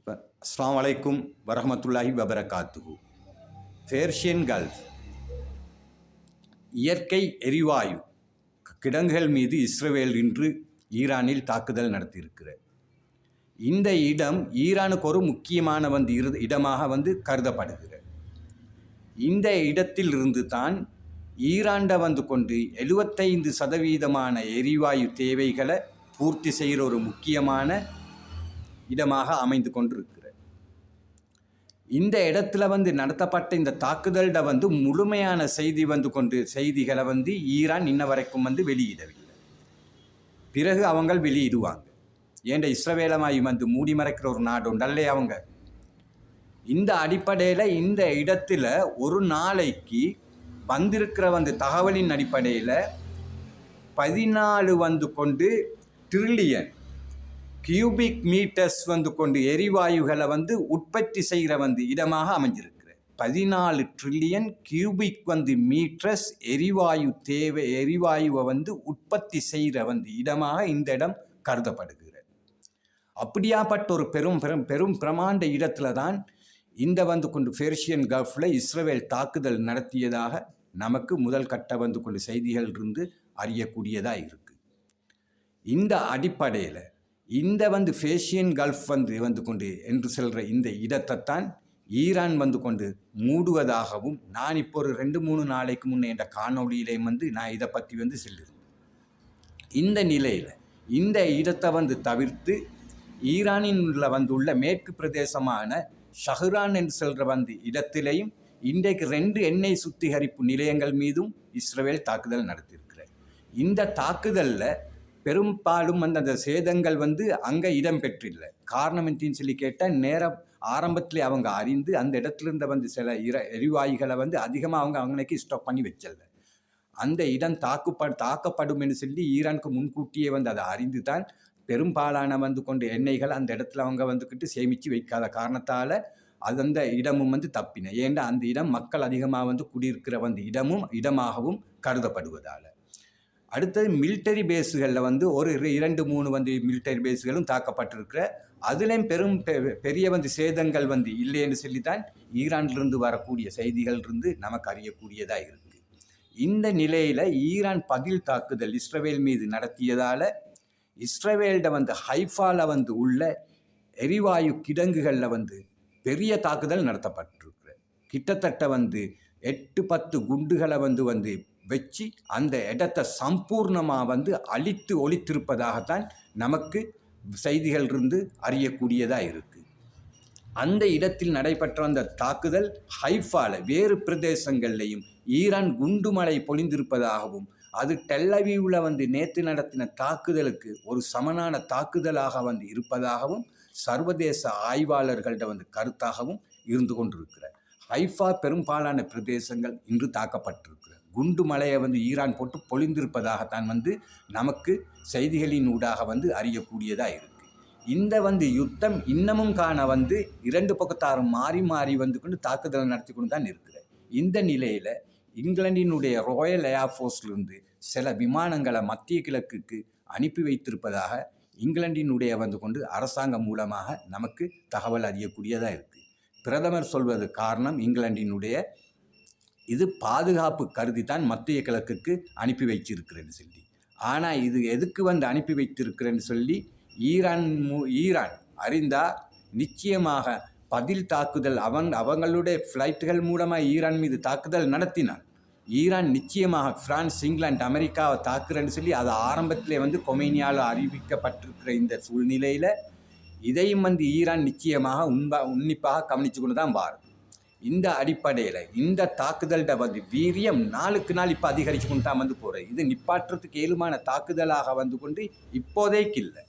இப்போ அஸ்லாம் வலைக்கும் வரஹமத்துல்லாஹி வபரகாத்துஹு. பேர்ஷியன் கல்ஃப் இயற்கை எரிவாயு. கிடங்குகள் மீது இஸ்ரேல் இன்று ஈரானில் தாக்குதல் நடத்தியிருக்கிறது. இந்த இடம் ஈரானுக்கு ஒரு முக்கியமான வந்து இரு இடமாக வந்து கருதப்படுகிறது. இந்த இடத்தில் இருந்து தான் ஈராண்ட வந்து கொண்டு எழுபத்தைந்து சதவீதமான எரிவாயு தேவைகளை பூர்த்தி செய்கிற ஒரு முக்கியமான இடமாக அமைந்து கொண்டிருக்கிறது. இந்த இடத்துல வந்து நடத்தப்பட்ட இந்த தாக்குதலில் வந்து முழுமையான செய்தி வந்து கொண்டு செய்திகளை வந்து ஈரான் இன்ன வரைக்கும் வந்து வெளியிடவில்லை. பிறகு அவங்க வெளியிடுவாங்க. ஏண்ட இஸ்ரவேலமாய் வந்து மூடி மறைக்கிற ஒரு நாடு உண்டல்லே அவங்க? இந்த அடிப்படையில் இந்த இடத்துல ஒரு நாளைக்கு வந்திருக்கிற வந்து தகவலின் அடிப்படையில் பதினாலு வந்து கொண்டு ட்ரில்லியன் கியூபிக் மீட்டர்ஸ் வந்து கொண்டு எரிவாயுகளை வந்து உற்பத்தி செய்கிற வந்து இடமாக அமைஞ்சிருக்கிற பதினாலு ட்ரில்லியன் கியூபிக் வந்து மீட்டர்ஸ் எரிவாயு தேவை எரிவாயுவை வந்து உற்பத்தி செய்கிற வந்து இடமாக இந்த இடம் கருதப்படுகிறது. அப்படியாப்பட்ட ஒரு பெரும் பெரும் பெரும் பிரமாண்ட இடத்துல தான் இந்த வந்து கொண்டு பெர்ஷியன் கல்ஃபில் இஸ்ரேல் தாக்குதல் நடத்தியதாக நமக்கு முதல் கட்ட வந்து கொண்டு செய்திகள் இருந்து அறியக்கூடியதாக இருக்குது இந்த அடிப்படையில் இந்த வந்து ஃபேஷியன் கல்ஃப் வந்து வந்து கொண்டு என்று சொல்கிற இந்த இடத்தைத்தான் ஈரான் வந்து கொண்டு மூடுவதாகவும் நான் இப்போ ஒரு ரெண்டு மூணு நாளைக்கு முன்னே என்ற காணொலியிலையும் வந்து நான் இதை பற்றி வந்து சொல்லியிருந்தேன் இந்த நிலையில் இந்த இடத்தை வந்து தவிர்த்து ஈரானின் உள்ள வந்துள்ள மேற்கு பிரதேசமான ஷஹ்ரான் என்று சொல்கிற வந்து இடத்திலையும் இன்றைக்கு ரெண்டு எண்ணெய் சுத்திகரிப்பு நிலையங்கள் மீதும் இஸ்ரேல் தாக்குதல் நடத்தியிருக்கிறார். இந்த தாக்குதலில் பெரும்பாலும் வந்து அந்த சேதங்கள் வந்து அங்கே இடம்பெற்றில்லை காரணம் என்னன்னு சொல்லி கேட்டால் நேரம் ஆரம்பத்தில் அவங்க அறிந்து அந்த இடத்துலேருந்து வந்து சில இர எரிவாயுகளை வந்து அதிகமாக அவங்க அவங்களுக்கு ஸ்டாப் பண்ணி வச்சல அந்த இடம் தாக்குப்ப தாக்கப்படும் என்று சொல்லி ஈரானுக்கு முன்கூட்டியே வந்து அதை அறிந்து தான் பெரும்பாலான வந்து கொண்டு எண்ணெய்கள் அந்த இடத்துல அவங்க வந்துக்கிட்டு சேமித்து வைக்காத காரணத்தால் அது அந்த இடமும் வந்து தப்பின. ஏன்னா அந்த இடம் மக்கள் அதிகமாக வந்து குடியிருக்கிற வந்து இடமும் இடமாகவும் கருதப்படுவதால். அடுத்தது மிலிட்டரி பேஸுகளில் வந்து ஒரு இரண்டு மூணு வந்து மிலிட்டரி பேஸுகளும் தாக்கப்பட்டிருக்கிற அதுலேயும் பெரும் பெரிய வந்து சேதங்கள் வந்து இல்லைன்னு சொல்லி தான் ஈரான்லேருந்து வரக்கூடிய செய்திகள் இருந்து நமக்கு அறியக்கூடியதாக இருக்குது இந்த நிலையில் ஈரான் பதில் தாக்குதல் இஸ்ரவேல் மீது நடத்தியதால் இஸ்ரவேல்ட வந்து ஹைஃபாவில் வந்து உள்ள எரிவாயு கிடங்குகளில் வந்து பெரிய தாக்குதல் நடத்தப்பட்டிருக்கு கிட்டத்தட்ட வந்து எட்டு பத்து குண்டுகளை வந்து வந்து வச்சு அந்த இடத்தை சம்பூர்ணமாக வந்து அழித்து ஒழித்திருப்பதாகத்தான் நமக்கு செய்திகள் இருந்து அறியக்கூடியதாக இருக்குது அந்த இடத்தில் நடைபெற்ற அந்த தாக்குதல் ஹைஃபால வேறு பிரதேசங்கள்லையும் ஈரான் குண்டுமலை பொழிந்திருப்பதாகவும் அது டெல்லவியூவில் வந்து நேற்று நடத்தின தாக்குதலுக்கு ஒரு சமனான தாக்குதலாக வந்து இருப்பதாகவும் சர்வதேச ஆய்வாளர்கள்ட வந்து கருத்தாகவும் இருந்து கொண்டிருக்கிறார் ஹைஃபா பெரும்பாலான பிரதேசங்கள் இன்று தாக்கப்பட்டிருக்கு. குண்டு மலையை வந்து ஈரான் போட்டு பொழிந்திருப்பதாகத்தான் வந்து நமக்கு செய்திகளின் ஊடாக வந்து அறியக்கூடியதாக இருக்குது இந்த வந்து யுத்தம் இன்னமும் காண வந்து இரண்டு பக்கத்தாரும் மாறி மாறி வந்து கொண்டு தாக்குதல் நடத்தி கொண்டு தான் இருக்குது இந்த நிலையில் இங்கிலாண்டினுடைய ராயல் ஏர்ஃபோர்ஸ்லேருந்து சில விமானங்களை மத்திய கிழக்குக்கு அனுப்பி வைத்திருப்பதாக இங்கிலாந்தினுடைய வந்து கொண்டு அரசாங்கம் மூலமாக நமக்கு தகவல் அறியக்கூடியதாக இருக்குது பிரதமர் சொல்வது காரணம் இங்கிலாண்டினுடைய இது பாதுகாப்பு கருதி தான் மத்திய கிழக்குக்கு அனுப்பி வைச்சிருக்கிறேன்னு சொல்லி. ஆனால் இது எதுக்கு வந்து அனுப்பி வைத்திருக்கிறேன்னு சொல்லி ஈரான் மூ ஈரான் அறிந்தால் நிச்சயமாக பதில் தாக்குதல் அவன் அவங்களுடைய ஃப்ளைட்டுகள் மூலமாக ஈரான் மீது தாக்குதல் நடத்தினான். ஈரான் நிச்சயமாக பிரான்ஸ் இங்கிலாந்து அமெரிக்காவை தாக்குறேன்னு சொல்லி அது ஆரம்பத்திலே வந்து கொமேனியாவில் அறிவிக்கப்பட்டிருக்கிற இந்த சூழ்நிலையில் இதையும் வந்து ஈரான் நிச்சயமாக உண்பா உன்னிப்பாக கவனித்து கொண்டு தான் வாரும். இந்த அடிப்படையில் இந்த தாக்குதல்ட வந்து வீரியம் நாளுக்கு நாள் இப்போ அதிகரித்து கொண்டு தான் வந்து போகிறேன் இது நிப்பாட்டுறதுக்கு ஏழுமான தாக்குதலாக வந்து கொண்டு இப்போதைக்கு இல்லை.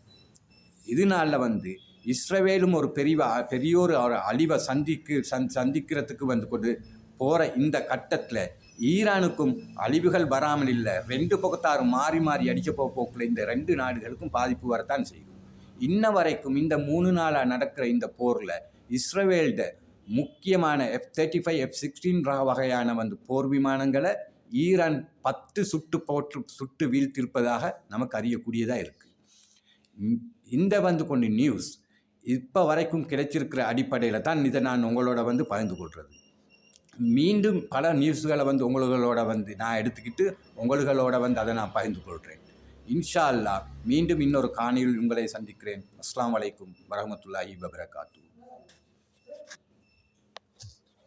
இதனால வந்து இஸ்ரவேலும் ஒரு பெரிய பெரியோர் ஒரு அழிவை சந்திக்கு சந் சந்திக்கிறதுக்கு வந்து கொண்டு போகிற இந்த கட்டத்தில் ஈரானுக்கும் அழிவுகள் வராமல் இல்லை. ரெண்டு பக்கத்தாரும் மாறி மாறி அடிக்க போக போக்கில் இந்த ரெண்டு நாடுகளுக்கும் பாதிப்பு வரத்தான் செய்யும். இன்ன வரைக்கும் இந்த மூணு நாளாக நடக்கிற இந்த போரில் இஸ்ரவேல்ட முக்கியமான F thirty five F sixteen வகையான வந்து போர் விமானங்களை ஈரான் பத்து சுட்டு போற்று சுட்டு வீழ்த்திருப்பதாக நமக்கு அறியக்கூடியதாக இருக்குது இந்த வந்து கொண்டு நியூஸ் இப்போ வரைக்கும் கிடைச்சிருக்கிற அடிப்படையில் தான் இதை நான் உங்களோட வந்து பகிர்ந்து கொள்வது மீண்டும் பல நியூஸ்களை வந்து உங்களோட வந்து நான் எடுத்துக்கிட்டு உங்களோட வந்து அதை நான் பகிர்ந்து கொள்கிறேன் இன்ஷா அல்லாஹ் மீண்டும் இன்னொரு காணியில் உங்களை சந்திக்கிறேன். அஸ்லாம் வலைக்கும் வரமத்துல்லாஹி வபரகாத்து